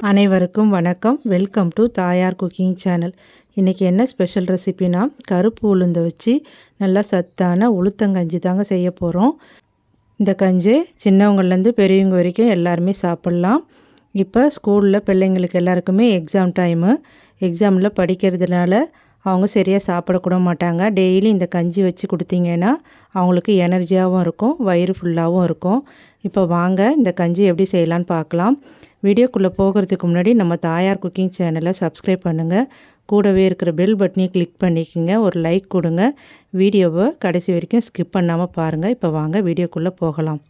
அனைவருக்கும் வணக்கம். Welcome to Thayar cooking channel. இன்றைக்கி என்ன ஸ்பெஷல் ரெசிபினா கருப்பு உளுந்தை வச்சு நல்லா சத்தான உளுத்தங்கஞ்சி தாங்க செய்ய போகிறோம் இந்த கஞ்சி சின்னவங்கள்லேருந்து பெரியவங்க வரைக்கும் எல்லாருமே சாப்பிட்லாம். இப்போ ஸ்கூலில் பிள்ளைங்களுக்கு எல்லாருக்குமே எக்ஸாம் டைமு எக்ஸாமில் படிக்கிறதுனால அவங்க சரியாக சாப்பிடக்கூட மாட்டாங்க. டெய்லி இந்த கஞ்சி வச்சு கொடுத்தீங்கன்னா அவங்களுக்கு எனர்ஜியாகவும் இருக்கும் வயிறு ஃபுல்லாகவும் இருக்கும். இப்போ வாங்க இந்த கஞ்சி எப்படி செய்யலான்னு பார்க்கலாம். வீடியோக்குள்ளே போகிறதுக்கு முன்னாடி நம்ம தாயார் குக்கிங் சேனலை சப்ஸ்கிரைப் பண்ணுங்கள் கூடவே இருக்கிற பெல் பட்டனையும் கிளிக் பண்ணிக்கோங்க. ஒரு லைக் கொடுங்க. வீடியோவை கடைசி வரைக்கும் ஸ்கிப் பண்ணாமல் பாருங்கள் இப்போ வாங்க வீடியோக்குள்ளே போகலாம்.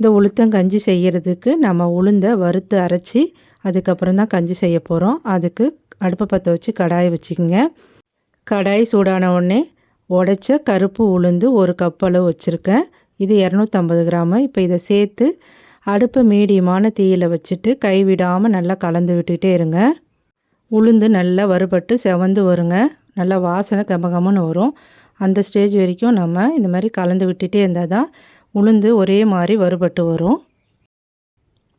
இந்த உளுத்தங்கஞ்சி செய்கிறதுக்கு நம்ம உளுந்தை வறுத்து அரைச்சி அதுக்கப்புறம் தான் கஞ்சி செய்ய போகிறோம் அதுக்கு அடுப்பை பற்ற வச்சு கடாயை வச்சுக்கோங்க. கடாய் சூடான உடனே உடைச்ச கருப்பு உளுந்து ஒரு கப் அளவு வச்சுருக்கேன். இது இரநூத்தம்பது கிராமு. இப்போ இதை சேர்த்து அடுப்பை மீடியமான தீயில் வச்சுட்டு கைவிடாமல் நல்லா கலந்து விட்டுகிட்டே இருங்க. உளுந்து நல்லா வறுபட்டு செவந்து வருங்க. நல்லா வாசனை கமகமன்னு வரும். அந்த ஸ்டேஜ் வரைக்கும் நம்ம இந்த மாதிரி கலந்து விட்டுகிட்டே இருந்தால் தான் உளுந்து ஒரே மாதிரி வறுபட்டு வரும்.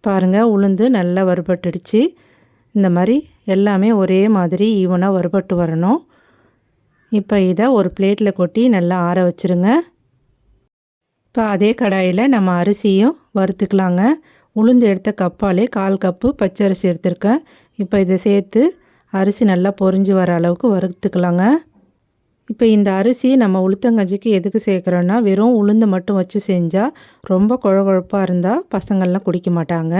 பாருங்கள் உளுந்து நல்லா வறுபட்டுடுச்சு. இந்த மாதிரி எல்லாமே ஒரே மாதிரி ஈவனாக வறுபட்டு வரணும். இப்போ இதை ஒரு பிளேட்டில் கொட்டி நல்லா ஆற வச்சுருங்க. இப்போ அதே கடாயில் நம்ம அரிசியும் வறுத்துக்கலாங்க. உளுந்து எடுத்த கப்பாலே கால் கப்பு பச்சை அரிசி எடுத்திருக்கேன். இப்போ இதை சேர்த்து அரிசி நல்லா பொறிஞ்சு வர அளவுக்கு வறுத்துக்கலாங்க. இப்போ இந்த அரிசி நம்ம உளுத்தங்கஞ்சிக்கு எதுக்கு சேர்க்குறோன்னா வெறும் உளுந்து மட்டும் வச்சு செஞ்சால் ரொம்ப குழகுழப்பாக இருந்தால் பசங்கள்லாம் குடிக்க மாட்டாங்க.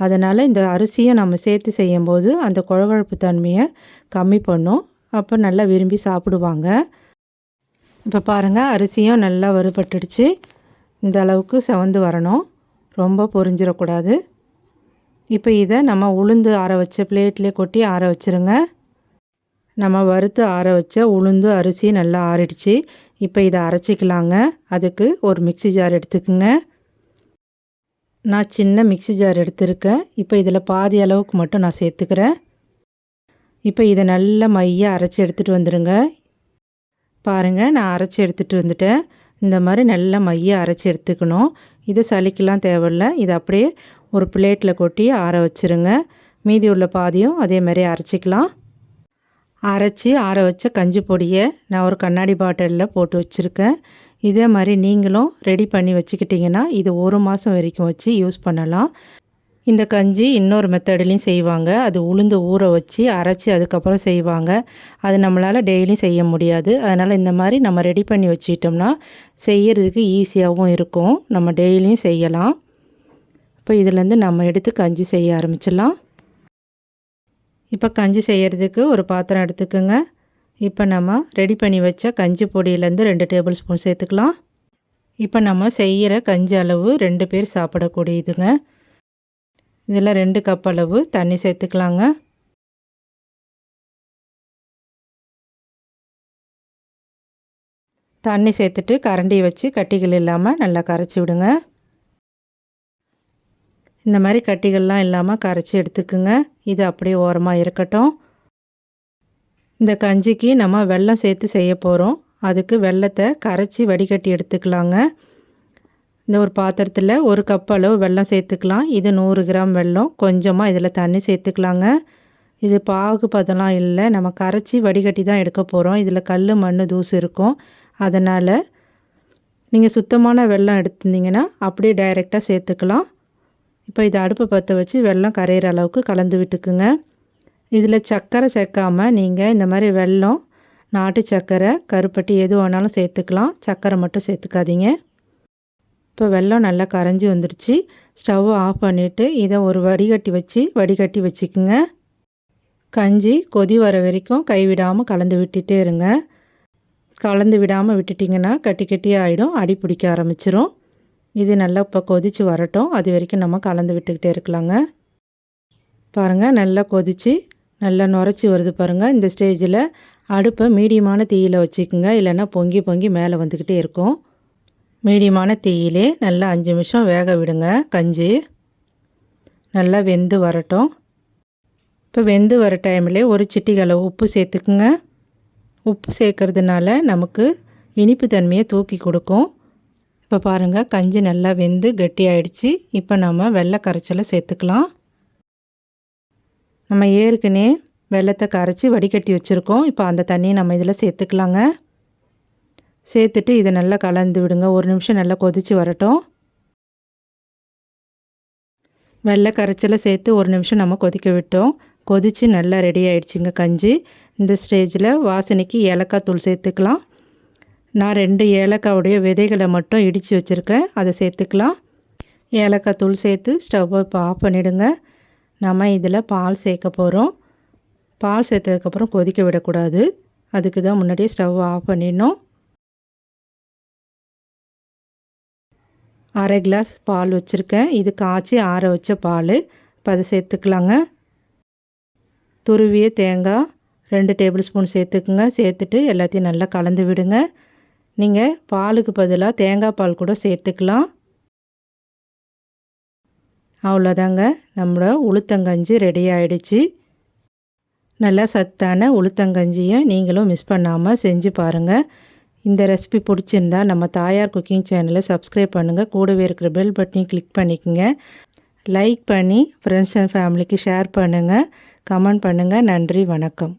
அதனால் இந்த அரிசியும் நம்ம சேர்த்து செய்யும்போது அந்த குழகுழப்பு தன்மையை கம்மி பண்ணும். அப்போ நல்லா விரும்பி சாப்பிடுவாங்க. இப்போ பாருங்கள் அரிசியும் நல்லா வறுபட்டுடுச்சு. இந்த அளவுக்கு செவந்து வரணும். ரொம்ப பொரிஞ்சிடக்கூடாது. இப்போ இதை நம்ம உளுந்து ஆற வச்ச பிளேட்லேயே கொட்டி ஆற வச்சுருங்க. நம்ம வறுத்து ஆற வச்ச உளுந்து அரிசி நல்லா ஆறிடுச்சு. இப்போ இதை அரைச்சிக்கலாங்க. அதுக்கு ஒரு மிக்சி ஜார் எடுத்துக்கோங்க. நான் சின்ன மிக்சி ஜார் எடுத்திருக்கேன். இப்போ இதில் பாதி அளவுக்கு மட்டும் நான் சேர்த்துக்கிறேன். இப்போ இதை நல்ல மைய அரைச்சி எடுத்துகிட்டு வந்துடுங்க பாருங்கள் நான் அரைச்சி எடுத்துகிட்டு வந்துட்டேன். இந்த மாதிரி நல்ல மைய அரைச்சி எடுத்துக்கணும். இது சளிக்கெலாம் தேவையில்ல. இதை அப்படியே ஒரு பிளேட்டில் கொட்டி ஆற வச்சுருங்க. மீதி உள்ள பாதியும் அதே மாதிரி அரைச்சிக்கலாம். அரைச்சி ஆற வச்ச கஞ்சி பொடியை நான் ஒரு கண்ணாடி பாட்டிலில் போட்டு வச்சுருக்கேன். இதே மாதிரி நீங்களும் ரெடி பண்ணி வச்சுக்கிட்டிங்கன்னா இது ஒரு மாதம் வரைக்கும் வச்சு யூஸ் பண்ணலாம். இந்த கஞ்சி இன்னொரு மெத்தட்லேயும் செய்வாங்க. அது உளுந்து ஊற வச்சு அரைச்சி அதுக்கப்புறம் செய்வாங்க. அது நம்மளால் டெய்லியும் செய்ய முடியாது. அதனால் இந்த மாதிரி நம்ம ரெடி பண்ணி வச்சுக்கிட்டோம்னா செய்கிறதுக்கு ஈஸியாகவும் இருக்கும். நம்ம டெய்லியும் செய்யலாம். இப்போ இதுலேருந்து நம்ம எடுத்து கஞ்சி செய்ய ஆரம்பிச்சிடலாம். இப்போ கஞ்சி செய்கிறதுக்கு ஒரு பாத்திரம் எடுத்துக்கோங்க. இப்போ நம்ம ரெடி பண்ணி வச்ச கஞ்சி பொடியிலேருந்து ரெண்டு டேபிள் ஸ்பூன் சேர்த்துக்கலாம். இப்போ நம்ம செய்கிற கஞ்சி அளவு ரெண்டு பேர் சாப்பிடக்கூடியதுங்க. இதில் ரெண்டு கப் அளவு தண்ணி சேர்த்துக்கலாங்க. தண்ணி சேர்த்துட்டு கரண்டி வச்சு கட்டிகள் இல்லாமல் நல்லா கரைச்சி விடுங்க. இந்த மாதிரி கட்டிகள்லாம் இல்லாமல் கரைச்சி எடுத்துக்குங்க. இது அப்படியே ஓரமாக இருக்கட்டும். இந்த கஞ்சிக்கு நம்ம வெல்லம் சேர்த்து செய்ய போகிறோம் அதுக்கு வெள்ளத்தை கரைச்சி வடிகட்டி எடுத்துக்கலாங்க. இந்த ஒரு பாத்திரத்தில் ஒரு கப் அளவு வெல்லம் சேர்த்துக்கலாம். இது நூறு கிராம் வெல்லம். கொஞ்சமாக இதில் தண்ணி சேர்த்துக்கலாங்க. இது பாகு பதம்லாம் இல்லை. நம்ம கரைச்சி வடிகட்டி தான் எடுக்க போகிறோம் இதில் கல் மண் தூசு இருக்கும். அதனால் நீங்கள் சுத்தமான வெல்லம் எடுத்திருந்தீங்கன்னா அப்படியே டைரெக்டாக சேர்த்துக்கலாம். இப்போ இதை அடுப்பை பற்ற வச்சு வெள்ளம் கரையிற அளவுக்கு கலந்து விட்டுக்குங்க. இதில் சர்க்கரை சேர்க்காமல் நீங்கள் இந்த மாதிரி வெல்லம் நாட்டு சர்க்கரை கருப்பட்டி எது வேணாலும் சேர்த்துக்கலாம். சர்க்கரை மட்டும் சேர்த்துக்காதீங்க. இப்போ வெள்ளம் நல்லா கரைஞ்சி வந்துடுச்சு ஸ்டவ் ஆஃப் பண்ணிவிட்டு இதை ஒரு வடிகட்டி வச்சு வடிகட்டி வச்சுக்குங்க. கஞ்சி கொதி வர வரைக்கும் கைவிடாமல் கலந்து விட்டுட்டே இருங்க. கலந்து விடாமல் விட்டுட்டிங்கன்னா கட்டி கட்டி ஆகிடும் அடி பிடிக்க ஆரம்பிச்சிரும். இது நல்லா இப்போ கொதித்து வரட்டும். அது வரைக்கும் நம்ம கலந்து விட்டுக்கிட்டே இருக்கலாங்க. பாருங்கள் நல்லா கொதித்து நல்லா நுரைச்சி வருது பாருங்கள் இந்த ஸ்டேஜில் அடுப்பை மீடியமான தீயில் வச்சுக்கோங்க. இல்லைன்னா பொங்கி பொங்கி மேலே வந்துக்கிட்டே இருக்கும். மீடியமான தீயிலே நல்லா அஞ்சு நிமிஷம் வேக விடுங்க. கஞ்சி நல்லா வெந்து வரட்டும். இப்போ வெந்து வர டைமில் ஒரு சிட்டிகளை உப்பு சேர்த்துக்குங்க. உப்பு சேர்க்கறதுனால நமக்கு இனிப்பு தன்மையை தூக்கி கொடுக்கும். இப்போ பாருங்கள் கஞ்சி நல்லா வெந்து கெட்டியாயிடுச்சு. இப்போ நம்ம வெள்ளை கரைச்சலை சேர்த்துக்கலாம். நம்ம ஏற்கனவே வெள்ளத்தை கரைச்சி வடிகட்டி வச்சுருக்கோம். இப்போ அந்த தண்ணியை நம்ம இதில் சேர்த்துக்கலாங்க. சேர்த்துட்டு இதை நல்லா கலந்து விடுங்க. ஒரு நிமிஷம் நல்லா கொதித்து வரட்டும். வெள்ளை கரைச்சலை சேர்த்து ஒரு நிமிஷம் நம்ம கொதிக்க விட்டோம். கொதித்து நல்லா ரெடி ஆயிடுச்சுங்க கஞ்சி. இந்த ஸ்டேஜில் வாசனைக்கு ஏலக்காய் தூள் சேர்த்துக்கலாம். நான் ரெண்டு ஏலக்காவுடைய விதைகளை மட்டும் இடித்து வச்சுருக்கேன். அதை சேர்த்துக்கலாம். ஏலக்காய் தூள் சேர்த்து ஸ்டவ்வை இப்போ ஆஃப் பண்ணிவிடுங்க நம்ம இதில் பால் சேர்க்க போகிறோம் பால் சேர்த்ததுக்கப்புறம் கொதிக்க விடக்கூடாது. அதுக்கு தான் முன்னாடியே ஸ்டவ் ஆஃப் பண்ணிடணும். அரை கிளாஸ் பால் வச்சுருக்கேன். இது காய்ச்சி ஆற வச்ச பால். இப்போ அதை சேர்த்துக்கலாங்க. துருவிய தேங்காய் ரெண்டு டேபிள் ஸ்பூன் சேர்த்துக்குங்க. சேர்த்துட்டு எல்லாத்தையும் நல்லா கலந்து விடுங்க. நீங்கள் பாலுக்கு பதிலாக தேங்காய் பால் கூட சேர்த்துக்கலாம். அவ்வளோதாங்க. நம்மளோட உளுத்தங்கஞ்சி ரெடி ஆகிடுச்சு நல்லா சத்தான உளுத்தங்கஞ்சியை நீங்களும் மிஸ் பண்ணாமல் செஞ்சு பாருங்கள் இந்த ரெசிபி பிடிச்சிருந்தா நம்ம தாயார் குக்கிங் சேனலை சப்ஸ்கிரைப் பண்ணுங்கள் கூடவே இருக்கிற பெல் பட்டனையும் கிளிக் பண்ணிக்கோங்க. லைக் பண்ணி ஃப்ரெண்ட்ஸ் அண்ட் ஃபேமிலிக்கு ஷேர் பண்ணுங்கள் கமெண்ட் பண்ணுங்கள் நன்றி வணக்கம்.